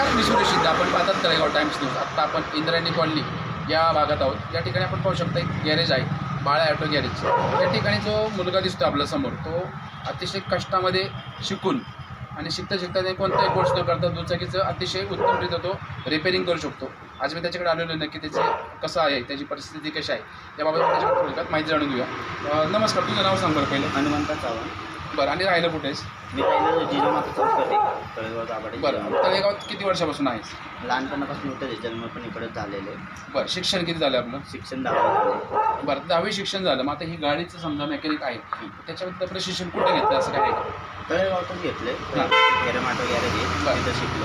नमस्कार मी सुरेश शिंदे. आपण पाहतात तळेगाव टाइम्स न्यूज. आत्ता आपण इंद्रायणी कॉलनी या भागात आहोत. या ठिकाणी आपण पाहू शकता एक गॅरेज आहे बाळा ॲटो गॅरेज. या ठिकाणी जो मुलगा दिसतो आपल्यासमोर तो अतिशय कष्टामध्ये शिकून आणि शिकता शिकता ते कोणताही कोर्स न करता दुचाकीचं अतिशय उत्तमरित्या तो रिपेअरिंग करू शकतो. आज मी त्याच्याकडे आलेलो नक्की त्याचे कसं आहे त्याची परिस्थिती कशी आहे याबाबत त्याच्याकडे थोडक्यात माहिती जाणून घेऊया. नमस्कार तुझं नाव सांग बरं पहिलं. हनुमंत चव्हाण. बरं आणि राहिलं कुठेस मी पहिलं जिजामाता चौकट आहे तळेगाव दाभाडे बरं तळेगावात किती वर्षापासून आहेस लहानपणापासून आहे, जन्म पण इकडेच झालेले. बरं शिक्षण किती झालं आपलं? शिक्षण दहावी झाले. बरं दहावी शिक्षण झालं. मग आता ही गाडीचं समजा मेकॅनिक आहे त्याच्याबद्दल प्रशिक्षण कुठे घेतलं असं काय आहे का? तळेगावातून घेतले. गॅरेमाटो गॅरेज आहे बरं. तिथं शिकलो.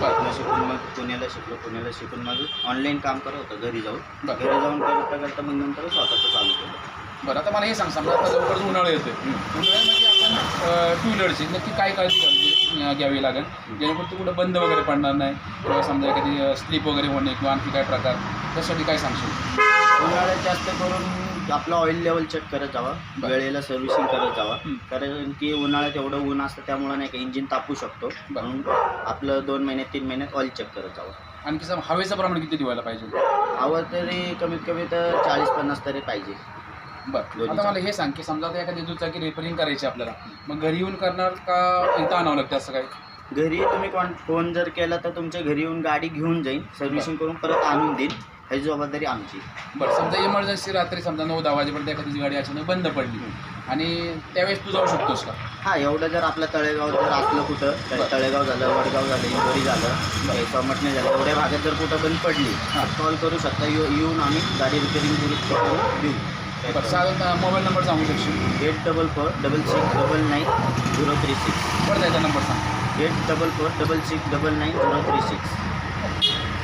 बरं. पुन्हा शिकून मग पुण्याला शिकलो. पुण्याला शिकून मग ऑनलाईन काम करत होतं घरी जाऊन. बरं. घरी जाऊन करता करता मग नंतर स्वतःचं चालू केलं. बरं आता मला हे सांग समजा आता लवकरच उन्हाळा येतोय. उन्हाळ्यामध्ये टू व्हीलरची नक्की काय काळजी घ्यावी अं, घ्यावी लागेल. जेणेकरून ती कुठं बंद वगैरे पडणार नाही. किंवा समजा एखादी स्लिप वगैरे होणे किंवा आणखी काय प्रकार त्यासाठी काय सांगशील? उन्हाळ्यात जास्त करून आपलं ऑइल लेवल चेक करत जावा. वेळेला सर्व्हिसिंग करत जावा. कारण की उन्हाळ्यात एवढं ऊन असतं त्यामुळे नाही का इंजिन तापू शकतो. म्हणून आपलं दोन महिने तीन महिन्यात ऑइल चेक करत जावं. आणखी सम हवेचं प्रमाण किती दिवायला पाहिजे? हवं तरी कमीत कमी तर चाळीस पन्नास तरी पाहिजे. बरं. आता मला हे सांग की समजा आता एखादी दुचाकी रिपेअरिंग करायची आपल्याला मग घरी येऊन करणार का इथं आणावं लागतं असं काय घरी तुम्ही कोण फोन जर केला तर तुमच्या घरी येऊन गाडी घेऊन जाईल सर्व्हिसिंग करून परत आणून देईल ह्याची जबाबदारी आमची. बरं समजा इमर्जन्सी रात्री समजा नऊ दहा वाजेपर्यंत एखादी गाडी अचानक बंद पडली आणि त्यावेळेस तू जाऊ शकतोस का? हा एवढं जर आपलं तळेगाव जर असलं कुठं तर बरं. तळेगाव झालं वडगाव झालं इंदोरी झालं समटणे झालं एवढ्या भागात जर कुठं पण पडली हां. कॉल करू शकता येऊ येऊन आम्ही गाडी रिपेअरिंग दुरुस्त करून देऊ. साधारण मोबाईल नंबर सांगू शकशील? Eight double four double six double nine zero three six. बरं त्याचा नंबर सांग? Eight double four double six double nine zero three six.